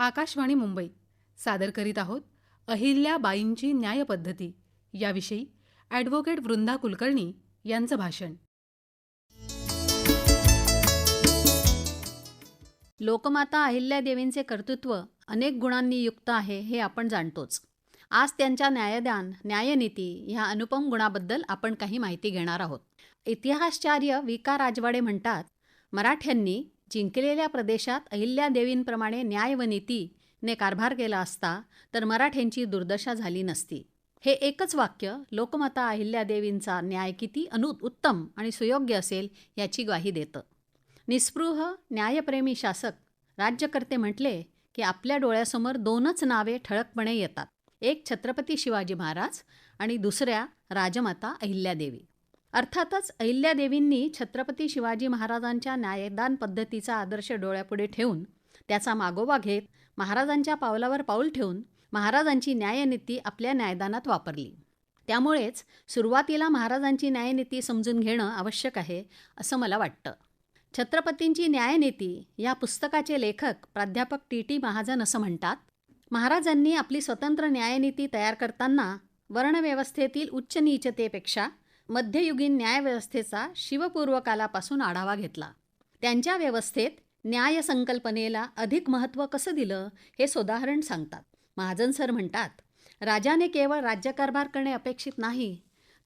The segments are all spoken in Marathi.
आकाशवाणी मुंबई. सादर करीत आहोत अहिल्याबाईंची न्यायपद्धती. याविषयी ॲडव्होकेट वृंदा कुलकर्णी यांचं भाषण. लोकमाता अहिल्यादेवींचे कर्तृत्व अनेक गुणांनी युक्त आहे हे आपण जाणतोच. आज त्यांच्या न्यायदान न्यायनीती ह्या अनुपम गुणाबद्दल आपण काही माहिती घेणार आहोत. इतिहासचार्य वि का राजवाडे म्हणतात मराठ्यांनी जिंकलेल्या प्रदेशात अहिल्यादेवींप्रमाणे न्याय व नीतीने कारभार केला असता तर मराठ्यांची दुर्दशा झाली नसती. हे एकच वाक्य लोकमाता अहिल्यादेवींचा न्याय किती अनु उत्तम आणि सुयोग्य असेल याची ग्वाही देतं. निस्पृह न्यायप्रेमी शासक राज्यकर्ते म्हटले की आपल्या डोळ्यासमोर दोनच नावे ठळकपणे येतात. एक छत्रपती शिवाजी महाराज आणि दुसऱ्या राजमाता अहिल्यादेवी अर्थातच अहिल्यादेवींनी छत्रपती शिवाजी महाराजांच्या न्यायदान पद्धतीचा आदर्श डोळ्यापुढे ठेवून त्याचा मागोवा घेत महाराजांच्या पावलावर पाऊल ठेवून महाराजांची न्यायनीती आपल्या न्यायदानात वापरली. त्यामुळेच सुरुवातीला महाराजांची न्यायनीती समजून घेणं आवश्यक आहे असं मला वाटतं. छत्रपतींची न्यायनीती या पुस्तकाचे लेखक प्राध्यापक टी टी महाजन असं म्हणतात महाराजांनी आपली स्वतंत्र न्यायनीती तयार करताना वर्णव्यवस्थेतील उच्च नीचतेपेक्षा मध्ययुगीन न्यायव्यवस्थेचा शिवपूर्वकालापासून आढावा घेतला. त्यांच्या व्यवस्थेत न्याय संकल्पनेला अधिक महत्त्व कसं दिलं हे सोदाहरण सांगतात. महाजन सर म्हणतात राजाने केवळ राज्यकारभार करणे अपेक्षित नाही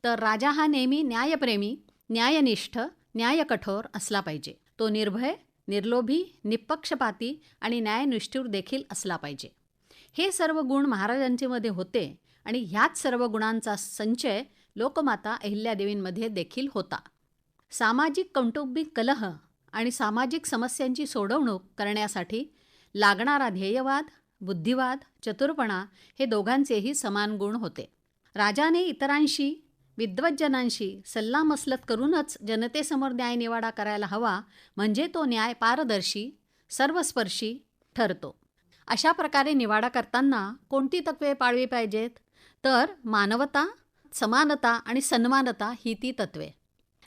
तर राजा हा नेहमी न्यायप्रेमी न्यायनिष्ठ न्यायकठोर असला पाहिजे. तो निर्भय निर्लोभी निपक्षपाती आणि न्यायनिष्ठूर देखील असला पाहिजे. हे सर्व गुण महाराजांचेमध्ये होते आणि ह्याच सर्व गुणांचा संचय लोकमाता अहिल्यादेवींमध्ये देखील होता. सामाजिक कौटुंबिक कलह आणि सामाजिक समस्यांची सोडवणूक करण्यासाठी लागणारा ध्येयवाद बुद्धिवाद चतुरपणा हे दोघांचेही समान गुण होते. राजाने इतरांशी विद्वज्जनांशी सल्लामसलत करूनच जनतेसमोर न्यायनिवाडा करायला हवा म्हणजे तो न्याय पारदर्शी सर्वस्पर्शी ठरतो. अशा प्रकारे निवाडा करताना कोणती तत्वे पाळली पाहिजेत? तर मानवता समानता आणि सन्मानता ही ती तत्वे.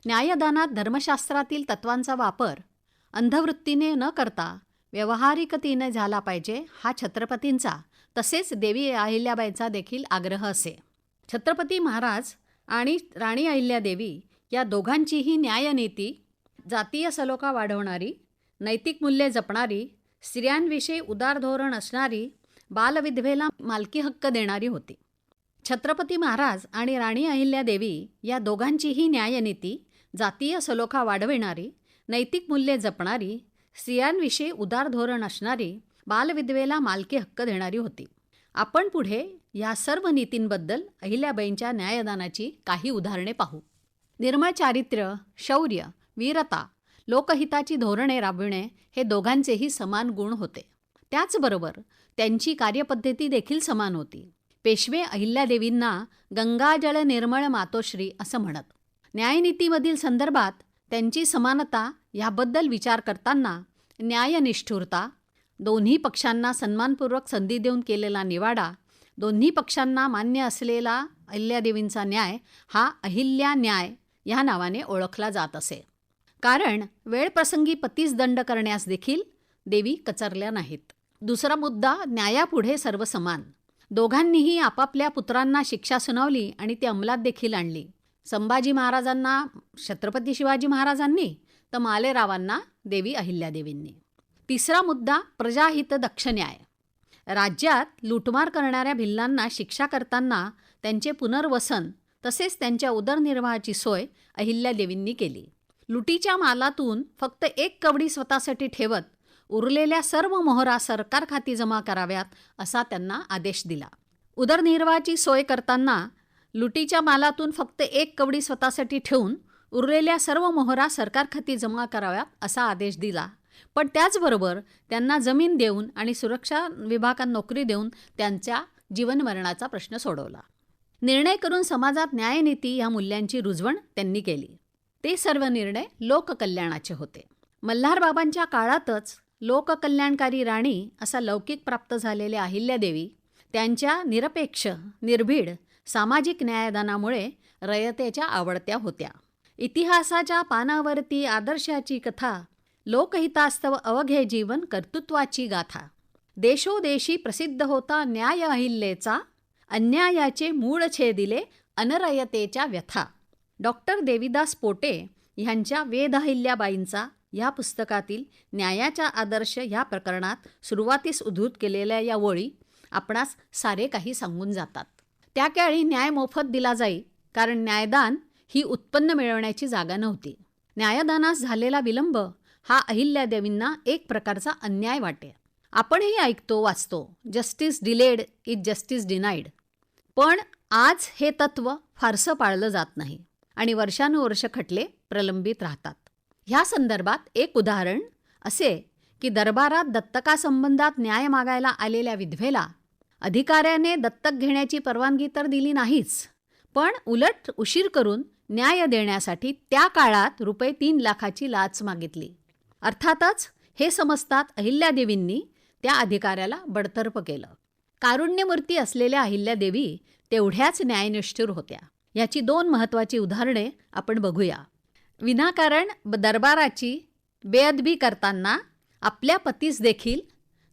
न्यायदानात धर्मशास्त्रातील तत्वांचा वापर अंधवृत्तीने न करता व्यवहारिकतीने झाला पाहिजे हा छत्रपतींचा तसेच देवी अहिल्याबाईंचा देखील आग्रह असे. छत्रपती महाराज आणि राणी अहिल्यादेवी या दोघांचीही न्यायनीती जातीय सलोखा वाढवणारी नैतिक मूल्ये जपणारी स्त्रियांविषयी उदार धोरण असणारी बालविधवेला मालकी हक्क देणारी होती. छत्रपती महाराज आणि राणी अहिल्यादेवी या दोघांचीही न्यायनीती जातीय सलोखा वाढविणारी नैतिक मूल्ये जपणारी स्त्रियांविषयी उदार धोरण असणारी बालविधवेला मालकी हक्क देणारी होती. आपण पुढे या सर्व नीतींबद्दल अहिल्याबाईंच्या न्यायदानाची काही उदाहरणे पाहू. निर्मळ चारित्र्य शौर्य वीरता लोकहिताची धोरणे राबविणे हे दोघांचेही समान गुण होते. त्याचबरोबर त्यांची कार्यपद्धती देखील समान होती. पेशवे अहिल्यादेवींना गंगाजळ निर्मळ मातोश्री असं म्हणत. न्यायनीतीमधील संदर्भात त्यांची समानता ह्याबद्दल विचार करताना न्यायनिष्ठुरता दोन्ही पक्षांना सन्मानपूर्वक संधी देऊन केलेला निवाडा दोन्ही पक्षांना मान्य असलेला अहिल्यादेवींचा न्याय हा अहिल्या न्याय ह्या नावाने ओळखला जात असे. कारण वेळप्रसंगी पतीस दंड करण्यास देखील देवी कचरल्या नाहीत. दुसरा मुद्दा न्यायापुढे सर्व समान दोघांनीही आपापल्या पुत्रांना शिक्षा सुनावली आणि ती अंमलात देखील आणली. संभाजी महाराजांना छत्रपती शिवाजी महाराजांनी तर मालेरावांना देवी अहिल्यादेवींनी. तिसरा मुद्दा प्रजाहित दक्ष न्याय. राज्यात लुटमार करणाऱ्या भिल्लांना शिक्षा करताना त्यांचे पुनर्वसन तसेच त्यांच्या उदरनिर्वाहाची सोय अहिल्यादेवींनी केली. लुटीच्या मालातून फक्त एक कवडी स्वतःसाठी ठेवत उरलेल्या सर्व मोहरा सरकार खाती जमा कराव्यात असा त्यांना आदेश दिला. उदरनिर्वाहाची सोय करताना लुटीच्या मालातून फक्त एक कवडी स्वतःसाठी ठेवून उरलेल्या सर्व मोहरा सरकार खाती जमा कराव्यात असा आदेश दिला. पण त्याचबरोबर त्यांना जमीन देऊन आणि सुरक्षा विभागात नोकरी देऊन त्यांच्या जीवनमरणाचा प्रश्न सोडवला. निर्णय करून समाजात न्यायनीती या मूल्यांची रुजवण त्यांनी केली. ते सर्व निर्णय लोककल्याणाचे होते. मल्हारबाबांच्या काळातच लोककल्याणकारी राणी असा लौकिक प्राप्त झालेल्या अहिल्यादेवी त्यांच्या निरपेक्ष निर्भीड सामाजिक न्यायदानामुळे रयतेच्या आवडत्या होत्या. इतिहासाच्या पानावरती आदर्शाची कथा लोकहितास्तव अवघे जीवन कर्तृत्वाची गाथा. देशोदेशी प्रसिद्ध होता न्याय अहिल्येचा अन्यायाचे मूळ छेदिले अनरयतेच्या व्यथा. डॉक्टर देविदास पोटे ह्यांच्या वेद अहिल्याबाईंचा या पुस्तकातील न्यायाच्या आदर्श या प्रकरणात सुरुवातीस उद्धृत केलेल्या या ओळी आपणास सारे काही सांगून जातात. त्या काळी न्याय मोफत दिला जाई कारण न्यायदान ही उत्पन्न मिळवण्याची जागा नव्हती. न्यायदानास झालेला विलंब हा अहिल्यादेवींना एक प्रकारचा अन्याय वाटे. आपणही ऐकतो वाचतो justice delayed is justice denied. पण आज हे तत्व फारसं पाळलं जात नाही आणि वर्षानुवर्ष खटले प्रलंबित राहतात. ह्या संदर्भात एक उदाहरण असे की दरबारात दत्तकासंबंधात न्याय मागायला आलेल्या विधवेला अधिकाऱ्याने दत्तक घेण्याची परवानगी तर दिली नाहीच पण उलट उशीर करून न्याय देण्यासाठी त्या काळात रुपये तीन लाखाची लाच मागितली. अर्थातच हे समजतात अहिल्यादेवींनी त्या अधिकाऱ्याला बडतर्फ केलं. कारुण्यमूर्ती असलेल्या अहिल्यादेवी तेवढ्याच न्यायनिष्ठुर होत्या. याची दोन महत्त्वाची उदाहरणे आपण बघूया. विनाकारण दरबाराची बेअदबी करताना आपल्या पतीस देखील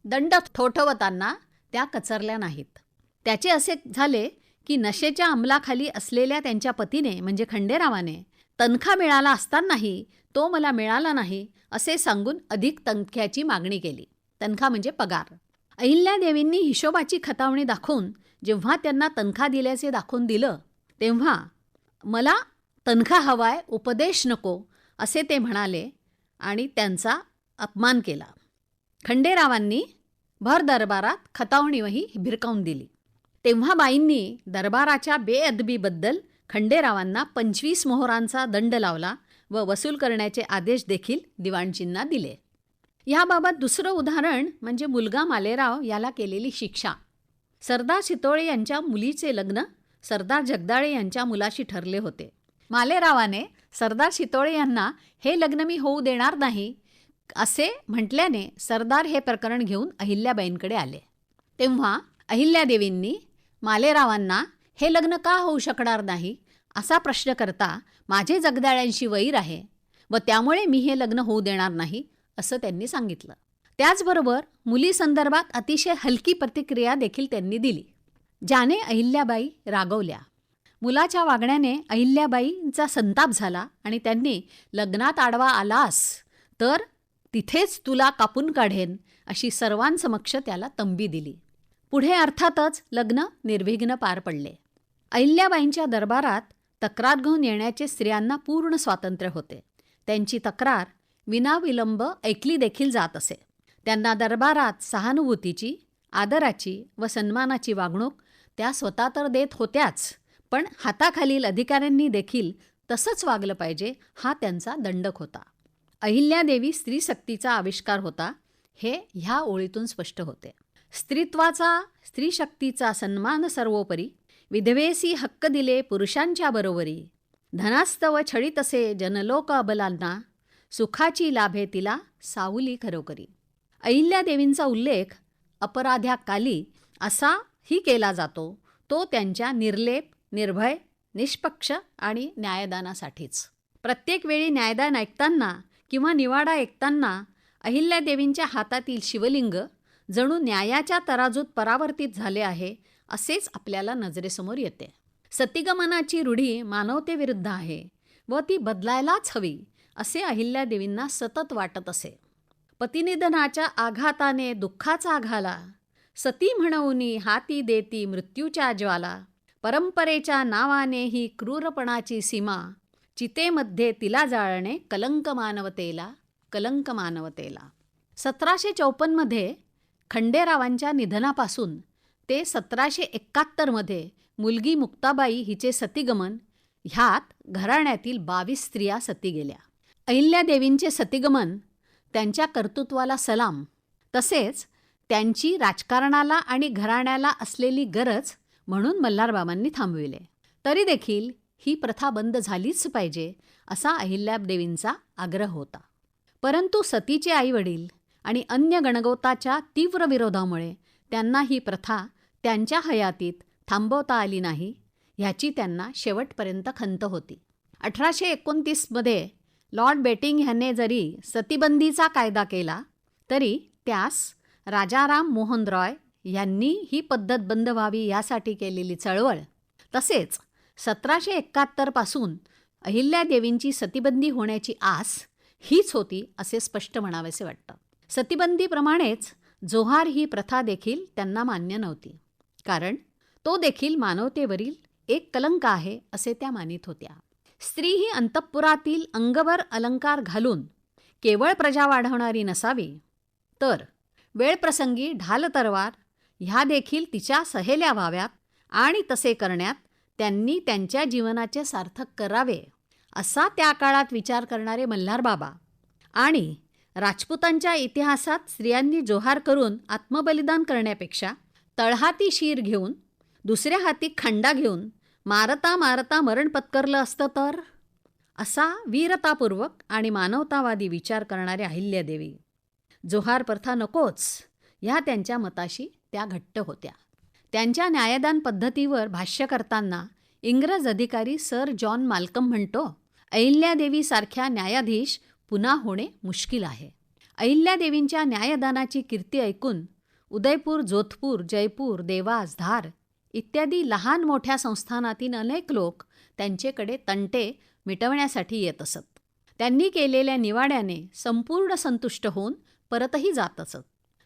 दंड ठोठवताना त्या कचरल्या नाहीत. त्याचे असे झाले की नशेच्या अंमलाखाली असलेल्या त्यांच्या पतीने म्हणजे खंडेरावाने तनखा मिळाला असतानाही तो मला मिळाला नाही असे सांगून अधिक तनख्याची मागणी केली. तनखा म्हणजे पगार. अहिल्यादेवींनी हिशोबाची खतावणी दाखवून जेव्हा त्यांना तनखा दिल्याचे दाखवून दिलं तेव्हा मला तनखा हवाय उपदेश नको असे ते म्हणाले आणि त्यांचा अपमान केला. खंडेरावांनी भर दरबारात खतावणीवही भिरकावून दिली. तेव्हा बाईंनी दरबाराच्या बेअदबीबद्दल खंडेरावांना पंचवीस मोहरांचा दंड लावला व वसूल करण्याचे आदेश देखील दिवाणजींना दिले. याबाबत दुसरं उदाहरण म्हणजे मुलगा मालेराव याला केलेली शिक्षा. सरदार शितोळे यांच्या मुलीचे लग्न सरदार जगदाळे यांच्या मुलाशी ठरले होते. मालेरावाने सरदार शितोळे यांना हे लग्न मी होऊ देणार नाही असे म्हटल्याने सरदार हे प्रकरण घेऊन अहिल्याबाईंकडे आले. तेव्हा अहिल्यादेवींनी मालेरावांना हे लग्न का होऊ शकणार नाही असा प्रश्न करता माझे जगदाळ्यांशी वैर आहे व त्यामुळे मी हे लग्न होऊ देणार नाही असं त्यांनी सांगितलं. त्याचबरोबर मुलीसंदर्भात अतिशय हलकी प्रतिक्रिया देखील त्यांनी दिली ज्याने अहिल्याबाई रागवल्या. मुलाच्या वागण्याने अहिल्याबाईंचा संताप झाला आणि त्यांनी लग्नात आडवा आलास तर तिथेच तुला कापून काढेन अशी सर्वांसमक्ष त्याला तंबी दिली. पुढे अर्थातच लग्न निर्विघ्न पार पडले. अहिल्याबाईंच्या दरबारात तक्रार घेऊन येण्याचे स्त्रियांना पूर्ण स्वातंत्र्य होते. त्यांची तक्रार विनाविलंब ऐकली देखील जात असे. त्यांना दरबारात सहानुभूतीची आदराची व सन्मानाची वागणूक त्या स्वतः तर देत होत्याच पण हाताखालील अधिकाऱ्यांनी देखील तसंच वागलं पाहिजे हा त्यांचा दंडक होता. अहिल्यादेवी स्त्रीशक्तीचा आविष्कार होता हे ह्या ओळीतून स्पष्ट होते. स्त्रीत्वाचा स्त्रीशक्तीचा सन्मान सर्वोपरी विधवेसी हक्क दिले पुरुषांच्या बरोबरी धनास्तव छळीतसे जनलोक अबलांना सुखाची लाभे तिला सावली खरोखरी. अहिल्यादेवींचा उल्लेख अपराध्याकाली असाही केला जातो तो त्यांच्या निर्लेप निर्भय निष्पक्ष आणि न्यायदानासाठीच. प्रत्येक वेळी न्यायदान ऐकताना किंवा निवाडा ऐकताना अहिल्यादेवींच्या हातातील शिवलिंग जणू न्यायाच्या तराजूत परावर्तित झाले आहे असेच आपल्याला नजरेसमोर येते. सतीगमनाची रूढी मानवतेविरुद्ध आहे व ती बदलायलाच हवी असे अहिल्यादेवींना सतत वाटत असे. पतिनिधनाच्या आघाताने दुःखाचा आघाला सती म्हणवनी हाती देती मृत्यूच्या ज्वाला परंपरेच्या नावाने ही क्रूरपणाची सीमा चितेमध्ये तिला जाळणे कलंक मानवतेला कलंक मानवतेला. सतराशे चौपन्नमध्ये खंडेरावांच्या निधनापासून ते सतराशे एकाहत्तरमध्ये मुलगी मुक्ताबाई हिचे सतीगमन ह्यात घराण्यातील बावीस स्त्रिया सती गेल्या. अहिल्यादेवींचे सतीगमन त्यांच्या कर्तृत्वाला सलाम तसेच त्यांची राजकारणाला आणि घराण्याला असलेली गरज म्हणून मल्हारबाबांनी थांबविले. तरी देखील ही प्रथा बंद झालीच पाहिजे असा अहिल्यादेवींचा आग्रह होता. परंतु सतीचे आईवडील आणि अन्य गणगोताच्या तीव्र विरोधामुळे त्यांना ही प्रथा त्यांच्या हयातीत थांबवता आली नाही ह्याची त्यांना शेवटपर्यंत खंत होती. अठराशे एकोणतीसमध्ये लॉर्ड बेटिंग ह्याने जरी सतीबंदीचा कायदा केला तरी त्यास राजाराम मोहन रॉय यांनी ही पद्धत बंद व्हावी यासाठी केलेली चळवळ. तसेच सतराशे एकाहत्तरपासून अहिल्यादेवींची सतीबंदी होण्याची आस हीच होती असे स्पष्ट म्हणावेसे वाटतं. सतीबंदीप्रमाणेच जोहार ही प्रथा देखील त्यांना मान्य नव्हती. कारण तो देखील मानवतेवरील एक कलंक आहे असे त्या मानित होत्या. स्त्री ही अंतःपुरातील अंगभर अलंकार घालून केवळ प्रजा वाढवणारी नसावी तर वेळप्रसंगी ढाल तरवार ह्या देखील तिच्या सहेल्या व्हाव्यात आणि तसे करण्यात त्यांनी त्यांच्या जीवनाचे सार्थक करावे असा त्या काळात विचार करणारे मल्हारबाबा आणि राजपूतांच्या इतिहासात स्त्रियांनी जोहार करून आत्मबलिदान करण्यापेक्षा तळहाती शीर घेऊन दुसऱ्या हाती खंडा घेऊन मारता मारता मरण पत्करलं असतं तर? असा वीरतापूर्वक आणि मानवतावादी विचार करणारे अहिल्यादेवी. जोहार प्रथा नकोच ह्या त्यांच्या मताशी त्या घट्ट होत्या. त्यांच्या न्यायदान पद्धतीवर भाष्य करताना इंग्रज अधिकारी सर जॉन माल्कम म्हणतो अहिल्यादेवीसारख्या न्यायाधीश पुन्हा होणे मुश्किल आहे. अहिल्यादेवींच्या न्यायदानाची कीर्ती ऐकून उदयपूर जोधपूर जयपूर देवास धार इत्यादी लहान मोठ्या संस्थानातील अनेक लोक त्यांचेकडे तंटे मिटवण्यासाठी येत असत. त्यांनी केलेल्या निवाड्याने संपूर्ण संतुष्ट होऊन परतही जात असत.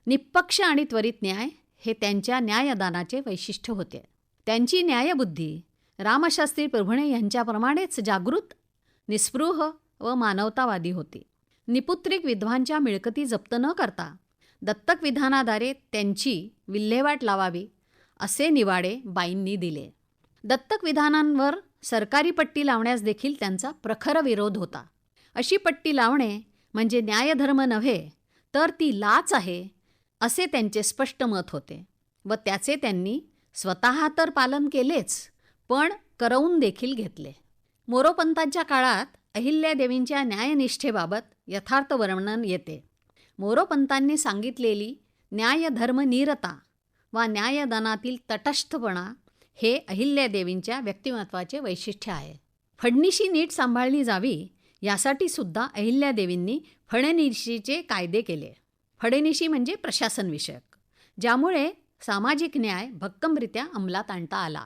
निष्पक्ष आणि त्वरित न्याय हे त्यांच्या न्यायदानाचे वैशिष्ट्य होते. त्यांची न्यायबुद्धी रामशास्त्री प्रभुणे यांच्याप्रमाणेच जागृत निस्पृह व मानवतावादी होती. निपुत्रिक विद्वांच्या मिळकती जप्त न करता दत्तक विधानाद्वारे त्यांची विल्हेवाट लावावी असे निवाडे बाईंनी दिले. दत्तक विधानांवर सरकारी पट्टी लावण्यास देखील त्यांचा प्रखर विरोध होता. अशी पट्टी लावणे म्हणजे न्यायधर्म नव्हे तर ती लाच आहे असे त्यांचे स्पष्ट मत होते व त्याचे त्यांनी स्वतः तर पालन केलेच पण करवून देखील घेतले. मोरोपंतांच्या काळात अहिल्यादेवींच्या न्यायनिष्ठेबाबत यथार्थ वर्णन येते. मोरोपंतांनी सांगितलेली न्यायधर्मनीरता वा न्यायदानातील तटस्थपणा हे अहिल्यादेवींच्या व्यक्तिमत्वाचे वैशिष्ट्य आहे. फडणीशी नीट सांभाळली जावी यासाठी सुद्धा अहिल्यादेवींनी फडणीशीचे कायदे केले. फडणीशी म्हणजे प्रशासनविषयक ज्यामुळे सामाजिक न्याय भक्कमरित्या अंमलात आणता आला.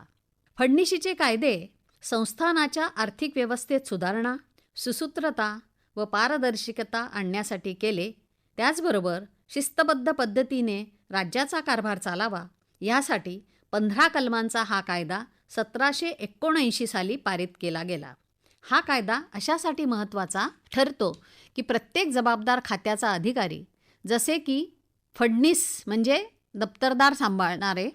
फडणीशीचे कायदे संस्थानाच्या आर्थिक व्यवस्थेत सुधारणा सुसूत्रता व पारदर्शकता आणण्यासाठी केले. त्याचबरोबर शिस्तबद्ध पद्धतीने राज्याचा कारभार चालावा यासाठी पंधरा कलमांचा हा कायदा सतराशे एकोणऐंशी साली पारित केला गेला. हा कायदा अशासाठी महत्त्वाचा ठरतो की प्रत्येक जबाबदार खात्याचा अधिकारी जसे की फडणीस म्हणजे दप्तरदार सांभाळणारे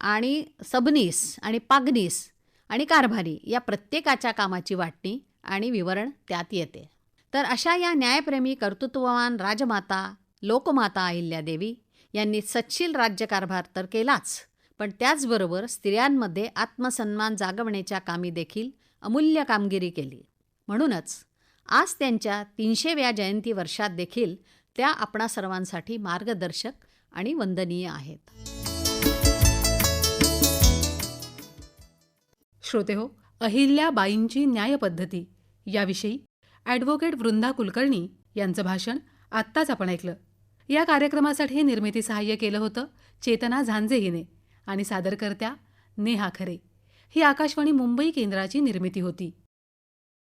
आणि सबनीस आणि पागनीस आणि कारभारी या प्रत्येकाच्या कामाची वाटणी आणि विवरण त्यात येते. तर अशा या न्यायप्रेमी कर्तृत्ववान राजमाता लोकमाता अहिल्यादेवी यांनी सच्छील राज्यकारभार तर केलाच पण त्याचबरोबर स्त्रियांमध्ये आत्मसन्मान जागवण्याच्या कामी देखील अमूल्य कामगिरी केली. म्हणूनच आज त्यांच्या तीनशेव्या जयंती वर्षात देखील त्या आपणा सर्वांसाठी मार्गदर्शक आणि वंदनीय आहेत. श्रोते हो अहिल्या बाईंची न्यायपद्धती याविषयी ॲडव्होकेट वृंदा कुलकर्णी यांचं भाषण आत्ताच आपण ऐकलं. या कार्यक्रमासाठी निर्मिती सहाय्य केलं होतं चेतना झांजे हिने आणि सादरकर्त्या नेहा खरे. ही आकाशवाणी मुंबई केंद्राची निर्मिती होती.